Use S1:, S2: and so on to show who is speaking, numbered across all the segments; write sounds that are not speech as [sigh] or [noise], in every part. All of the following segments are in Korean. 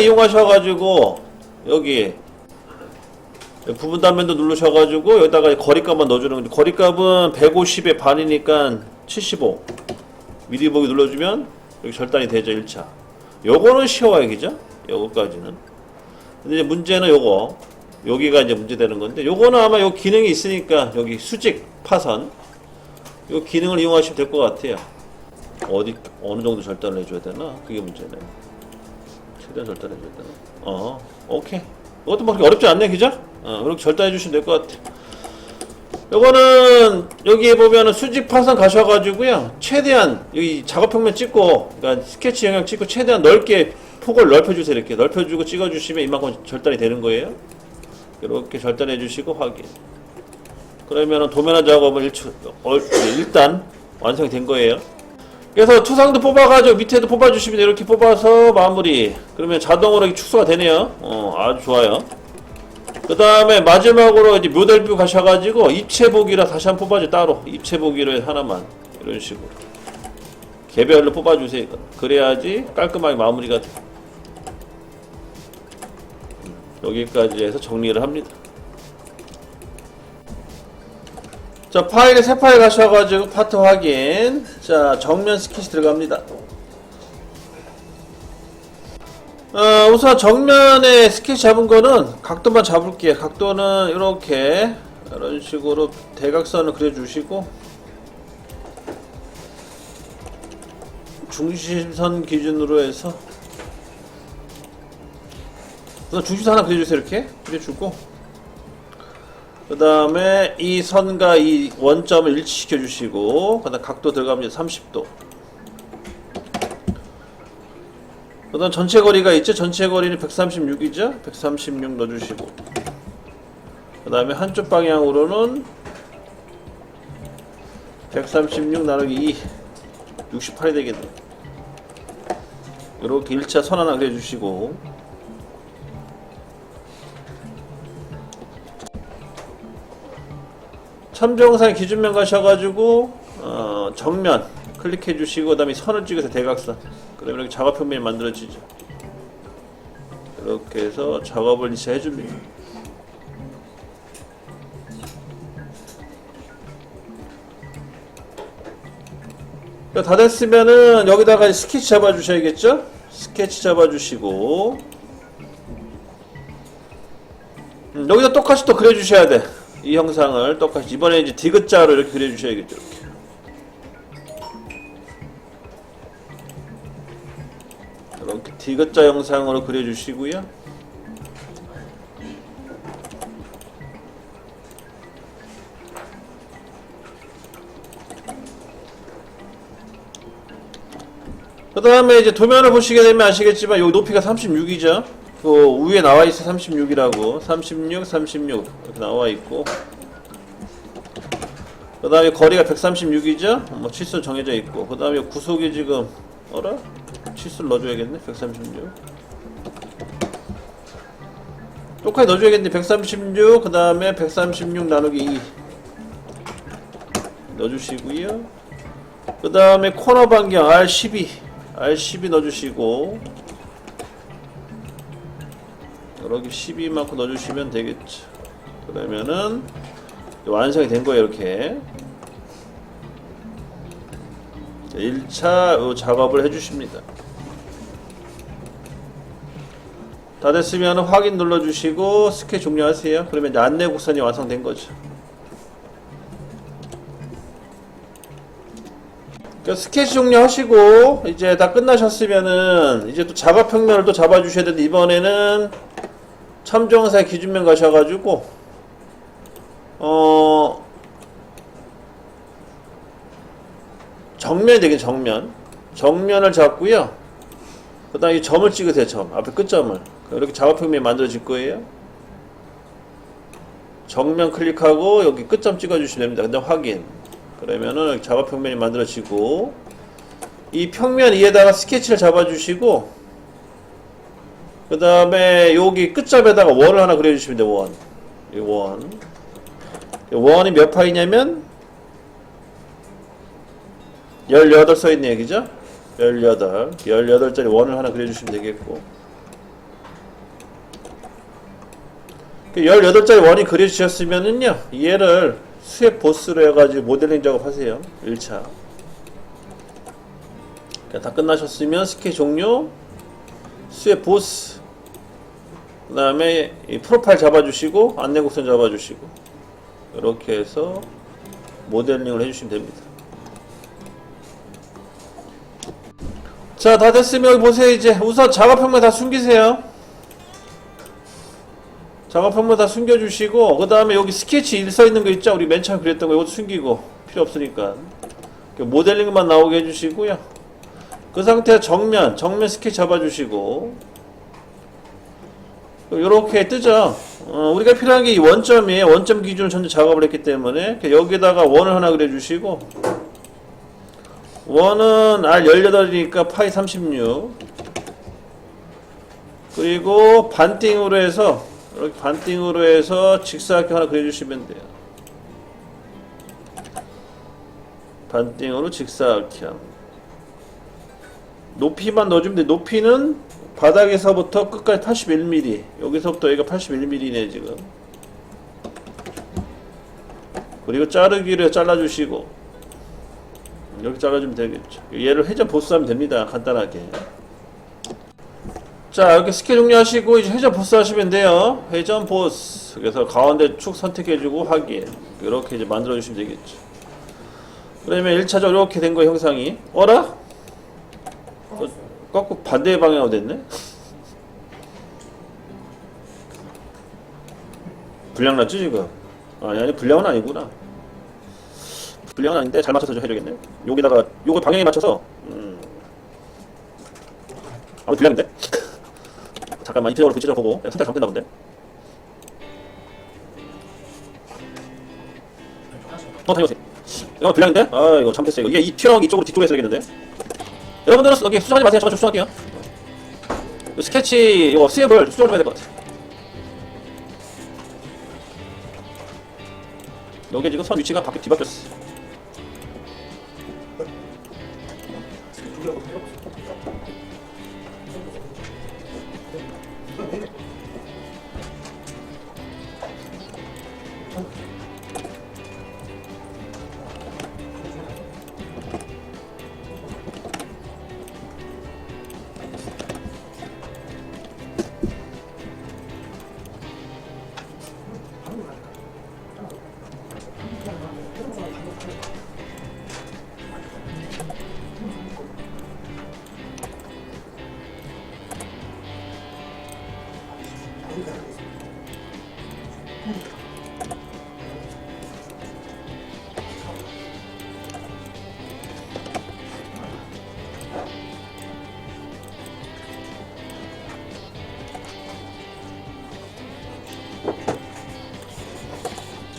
S1: 파일을 이용하셔가지고 여기 부분 단면도 누르셔가지고 여기다가 거리값만 넣어주는 건데 거리값은 150의 반이니까 75 미리 보기 눌러주면 여기 절단이 되죠 1차. 요거는 쉬워요 그죠? 요거까지는. 근데 이제 문제는 요거. 여기가 이제 문제되는 건데 요거는 아마 요 기능이 있으니까 여기 수직 파선. 요 기능을 이용하시면 될 것 같아요. 어디 어느 정도 절단을 해줘야 되나? 그게 문제네 최대한 절단해 줘야 되나 어 오케이. 이것도 뭐 그렇게 어렵지 않네 그죠? 어 이렇게 절단해 주시면 될 것 같아. 요거는 여기에 보면은 수직 파선 가셔가지고요. 최대한 여기 작업 평면 찍고 그러니까 스케치 영역 찍고 최대한 넓게 폭을 넓혀주세요 이렇게. 넓혀주고 찍어주시면 이만큼 절단이 되는 거예요. 이렇게 절단해 주시고 확인. 그러면은 도면화 작업은 일 일단 완성이 된 거예요 그래서 투상도 뽑아가지고 밑에도 뽑아주시면 이렇게 뽑아서 마무리. 그러면 자동으로 축소가 되네요. 어 아주 좋아요. 그 다음에 마지막으로 이제 모델뷰 가셔가지고 입체 보기라 다시 한 번 뽑아줘 따로. 입체 보기로 하나만. 이런 식으로. 개별로 뽑아주세요 그래야지 깔끔하게 마무리가 돼. 음, 여기까지 해서 정리를 합니다 자 파일에 새 파일 가셔가지고 파트 확인. 자 정면 스케치 들어갑니다. 어, 우선 정면에 스케치 잡은 거는 각도만 잡을게요. 각도는 이렇게 이런 식으로 대각선을 그려주시고 중심선 기준으로 해서 우선 중심선 하나 그려주세요. 이렇게. 그려주고 그 다음에 이 선과 이 원점을 일치시켜 주시고 그 다음 각도 들어갑니다 30도. 그 다음 전체 거리가 있죠? 전체 거리는 136이죠? 136 넣어주시고. 그 다음에 한쪽 방향으로는 136 나누기 2 68이 되겠네. 이렇게 1차 선 하나 그려주시고 첨정상 기준면 가셔가지고 어, 정면 클릭해 주시고 그 다음에 선을 찍어서 대각선. 그러면 이렇게 작업 평면이 만들어지죠. 이렇게 해서 작업을 이제 해줍니다. 자, 다 됐으면은 여기다가 스케치 잡아 주셔야겠죠? 스케치 잡아 주시고. 음, 여기다 똑같이 또 그려 주셔야 돼 이 형상을 똑같이 이번에 이제 디귿자로 이렇게 그려주셔야겠죠 이렇게. 이렇게 디귿자 형상으로 그려주시고요. 그 다음에 이제 도면을 보시게 되면 아시겠지만 여기 높이가 36이죠 그 위에 나와 있어 36이라고. 36, 36 이렇게 나와 있고. 그 다음에 거리가 136이죠? 뭐 치수 정해져 있고. 그 다음에 구속이 지금 어라? 치수를 넣어줘야겠네 136 똑같이 넣어줘야겠네 136그 다음에 136 나누기 2 넣어주시고요. 그 다음에 코너 반경 R12 R12 넣어주시고 여기 12만큼 넣어주시면 되겠죠. 그러면은 완성이 된 거예요, 이렇게. 1차 작업을 해주십니다. 다 됐으면 확인 눌러주시고 스케치 종료하세요. 그러면 안내 곡선이 완성된 거죠. 그 스케치 종료하시고 이제 다 끝나셨으면은 이제 또 작업 평면을 또 잡아주셔야 되는데 이번에는 첨정사 기준면 가셔가지고 어 정면이 되긴 정면. 정면을 잡고요. 그 다음에 이 점을 찍으세요 점. 앞에 끝점을. 이렇게 작업평면이 만들어질 거예요. 정면 클릭하고 여기 끝점 찍어주시면 됩니다. 근데 확인. 그러면은 작업평면이 만들어지고 이 평면 위에다가 스케치를 잡아주시고 그 다음에 여기 끝점에다가 원을 하나 그려주시면 돼요 원. 이 원. 이 원이 몇 파이냐면 18 써있네요 그죠? 18 18짜리 원을 하나 그려주시면 되겠고 그 18자리 원이 그려주셨으면은요, 얘를 수액 보스로 해가지고 모델링 작업하세요. 1차. 다 끝나셨으면 스케치 종료, 수액 보스, 그 다음에 이 프로파일 잡아주시고, 안내 곡선 잡아주시고, 이렇게 해서 모델링을 해주시면 됩니다. 자, 다 됐으면 여기 보세요. 이제 우선 작업평면 다 숨기세요. 작업평면 다 숨겨주시고 그 다음에 여기 스케치 1 써있는 거 있죠? 우리 맨 처음에 그랬던 거 이것도 숨기고 필요 없으니까 그 모델링만 나오게 해주시고요 그 상태 정면 정면 스케치 잡아주시고 이렇게 뜨죠 어, 우리가 필요한 게 이 원점이에요 원점 기준으로 전체 작업을 했기 때문에 여기다가 원을 하나 그려주시고 원은 R18이니까 파이 36 그리고 반띵으로 해서 이렇게 반띵으로 해서 직사각형 하나 그려주시면 돼요. 반띵으로 직사각형. 높이만 넣어주면 돼. 높이는 바닥에서부터 끝까지 81mm. 여기서부터 여기가 81mm네 지금. 그리고 자르기를 잘라주시고 이렇게 잘라주면 되겠죠. 얘를 회전 보스하면 됩니다. 간단하게. 자 이렇게 스케 종료하시고 이제 회전 보스 하시면 돼요 회전 보스 그래서 가운데 축 선택해주고 확인 이렇게 이제 만들어 주시면 되겠죠 그러면 1차적으로 이렇게 된 거 형상이 어라? 어, 꺾고 반대 방향으로 됐네? 불량 났지 지금? 아니 아니 불량은 아니구나. 불량은 아닌데 잘 맞춰서 좀 해줘야겠네? 여기다가 요거 방향에 맞춰서. 음. 아무 불량인데. [laughs] 잠깐만 입체적으로 구체적으로 보고. 선택 잘못됐나 본데? 어 다녀오세요. 이거 불량인데? 아 이거 잘못했어요. 이게 이 튀어나온 게 이쪽으로 뒤쪽에 써야겠는데 여러분들은 여기 수정하지 마세요. 저좀 수정할게요. 이 스케치 이거 수협을 수정 좀 해야 될 것 같아 여기 지금 선 위치가 바뀌 뒤바뀌었어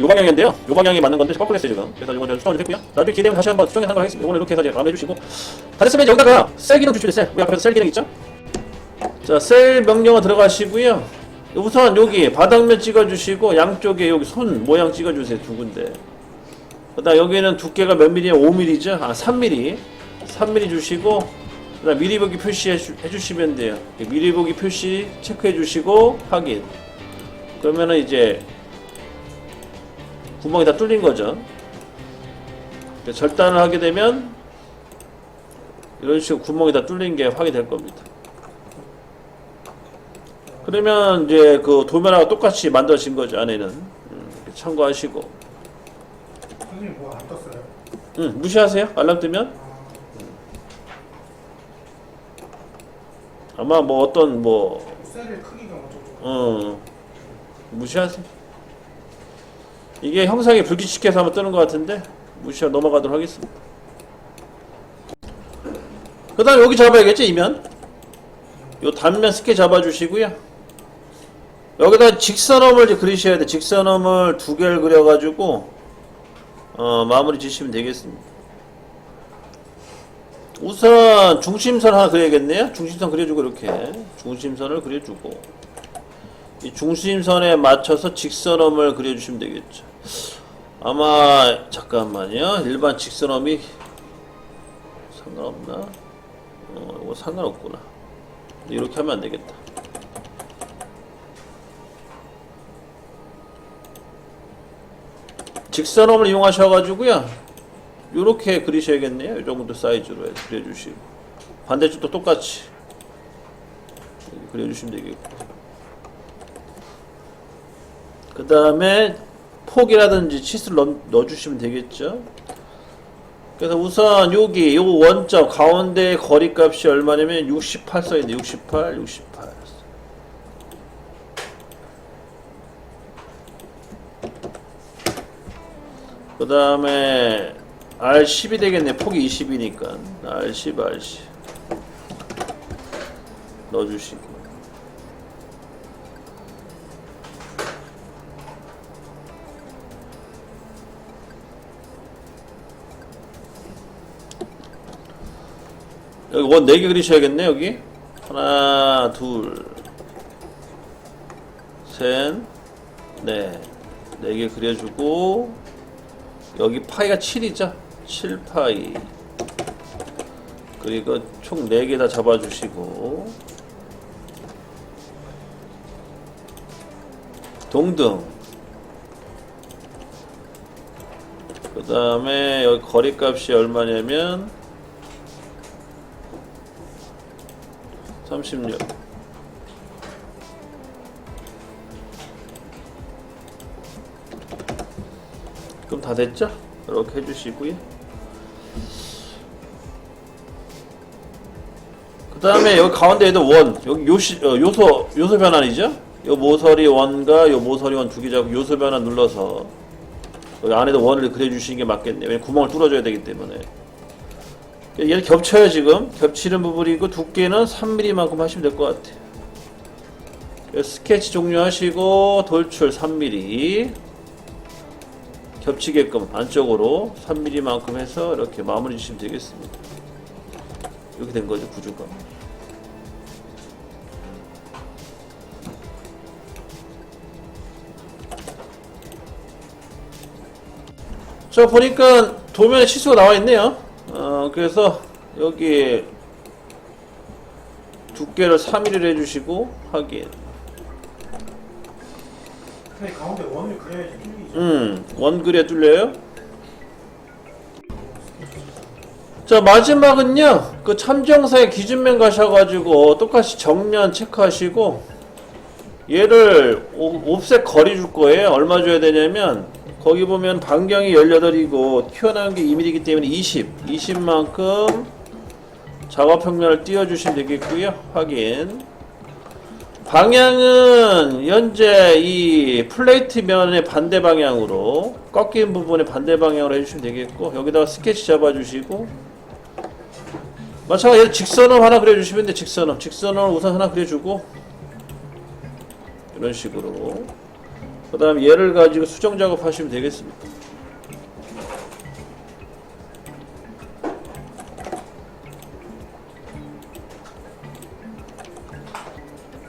S1: 요 방향인데요. 요 방향이 맞는 건데 거꾸로 했어요 지금. 그래서 이거는 수정을 했고요. 나중에 기대면 다시 한번 수정해서 한거 하겠습니다. 이거는 이렇게 해서 이제 마무리 해 주시고 다 됐으면 이제 여기다가 셀 기능 주시면 셀. 우리 앞에서 셀 기능 있죠? 자, 셀 명령어 들어가시고요. 우선 여기 바닥면 찍어주시고 양쪽에 여기 손 모양 찍어주세요 두 군데. 그다음 여기는 두께가 몇 미리냐? 5mm죠? 아 3mm. 3mm 주시고 그다음 미리 보기 표시해 주, 해주 시면 돼요. 미리 보기 표시 체크해 주시고 확인. 그러면은 이제 구멍이 다 뚫린 거죠. 절단을 하게 되면 이런 식으로 구멍이 다 뚫린 게 확인될 겁니다. 그러면 이제 그 도면하고 똑같이 만들어진 거죠 안에는 음, 참고하시고
S2: 선생님 뭐 안 떴어요?
S1: 음, 무시하세요 알람 뜨면 아마 뭐 어떤 뭐
S2: 셀의 크기가 어쩌고
S1: 어, 무시하세요. 이게 형상이 불규칙해서 한번 뜨는 것 같은데 무시하고 넘어가도록 하겠습니다. 그 다음 여기 잡아야겠지 이면 요 단면 스케 잡아주시고요. 여기다 직선음을 이제 그리셔야 돼. 직선음을 두 개를 그려가지고 어, 마무리 지시면 되겠습니다. 우선 중심선 하나 그려야겠네요. 중심선 그려주고 이렇게 중심선을 그려주고 이 중심선에 맞춰서 직선음을 그려주시면 되겠죠. 아마 잠깐만요. 일반 직선음이 상관없나? 어, 이거 상관없구나. 이렇게 하면 안 되겠다. 직선홈을 이용하셔가지고요. 요렇게 그리셔야겠네요. 이 정도 사이즈로 그려주시고 반대쪽도 똑같이 그려주시면 되겠고 그 다음에 폭이라든지 치수를 넣, 넣어주시면 되겠죠. 그래서 우선 여기 요 원점 가운데 거리값이 얼마냐면 68 써있네. 68 68 그 다음에 R10이 되겠네. 폭이 20이니까. R10 R10 넣어주시고 여기 원 4개 그리셔야겠네 여기. 하나 둘셋넷 4개 그려주고 여기 파이가 7이죠? 7파이. 그리고 총 4개 다 잡아주시고. 동등. 그 다음에 여기 거리값이 얼마냐면 36 그럼 다 됐죠? 이렇게 해주시고요. 그 다음에 여기 가운데에도 원. 여기 요시, 어, 요소 요소 변환이죠? 요 모서리 원과 요 모서리 원 두 개 잡고 요소 변환 눌러서 여기 안에도 원을 그려주시는 게 맞겠네요. 왜냐면 구멍을 뚫어줘야 되기 때문에 얘를 겹쳐요 지금. 겹치는 부분이고 두께는 3mm만큼 하시면 될 것 같아요. 스케치 종료하시고 돌출 3mm 겹치게끔 안쪽으로 3mm만큼 해서 이렇게 마무리 주시면 되겠습니다. 이렇게 된 거죠 구조가. 자 보니까 도면에 치수가 나와 있네요 어, 그래서 여기 두께를 3mm를 해주시고 확인
S2: 가운데 원을 그려야지 뚫리죠.
S1: 음, 원글에 뚫려요. 자, 마지막은요, 그 참정사의 기준면 가셔가지고 똑같이 정면 체크하시고, 얘를 오- 옵셋 거리 줄 거예요. 얼마 줘야 되냐면, 거기 보면 반경이 18이고, 튀어나온 게 2mm이기 때문에 20, 20만큼 작업평면을 띄워주시면 되겠고요. 확인. 방향은 현재 이 플레이트 면의 반대 방향으로 꺾인 부분의 반대 방향으로 해주시면 되겠고 여기다가 스케치 잡아주시고. 마찬가지로 직선을 하나 그려주시면 돼 직선을 직선을 우선 하나 그려주고. 이런 식으로 그 다음 얘를 가지고 수정 작업 하시면 되겠습니다.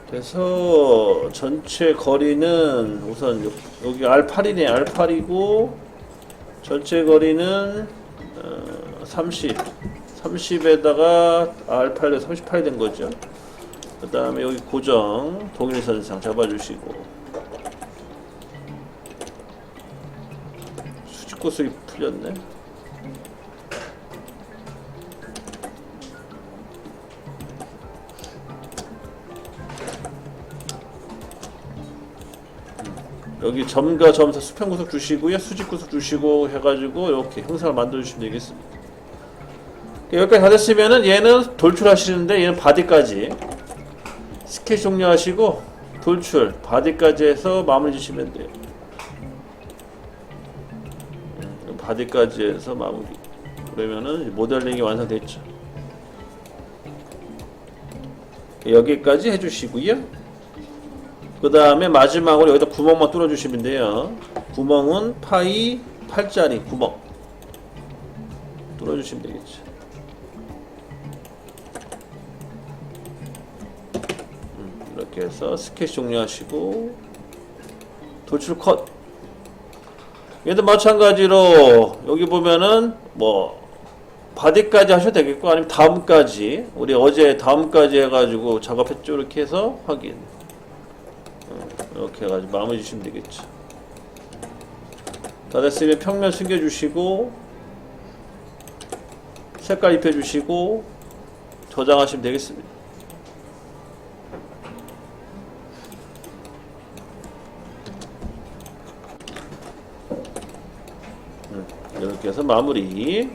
S1: 그래서 전체 거리는 우선 요- 여기 R8이네 R8이고 전체 거리는 어, 30 30에다가 R8에 38이 된 거죠. 그 다음에 여기 고정 동일선상 잡아주시고 수직구슬이 풀렸네. 여기 점과 점사 수평 구석 주시고요 수직 구석 주시고 해가지고 이렇게 형상을 만들어 주시면 되겠습니다. 여기까지 다 됐으면은 얘는 돌출하시는데 얘는 바디까지 스케치 종료하시고 돌출 바디까지 해서 마무리 주시면 돼요 바디까지 해서 마무리 그러면은 모델링이 완성됐죠 여기까지 해주시고요 그 다음에 마지막으로 여기다 구멍만 뚫어주시면 돼요. 구멍은 파이 8짜리 구멍 뚫어주시면 되겠죠. 음, 이렇게 해서 스케치 종료하시고 돌출 컷. 얘도 마찬가지로 여기 보면은 뭐 바디까지 하셔도 되겠고 아니면 다음까지 우리 어제 다음까지 해가지고 작업했죠 이렇게 해서 확인. 이렇게 해가지고 마무리 주시면 되겠죠. 다 됐으면 평면 숨겨주시고 색깔 입혀주시고 저장하시면 되겠습니다. 해서 마무리.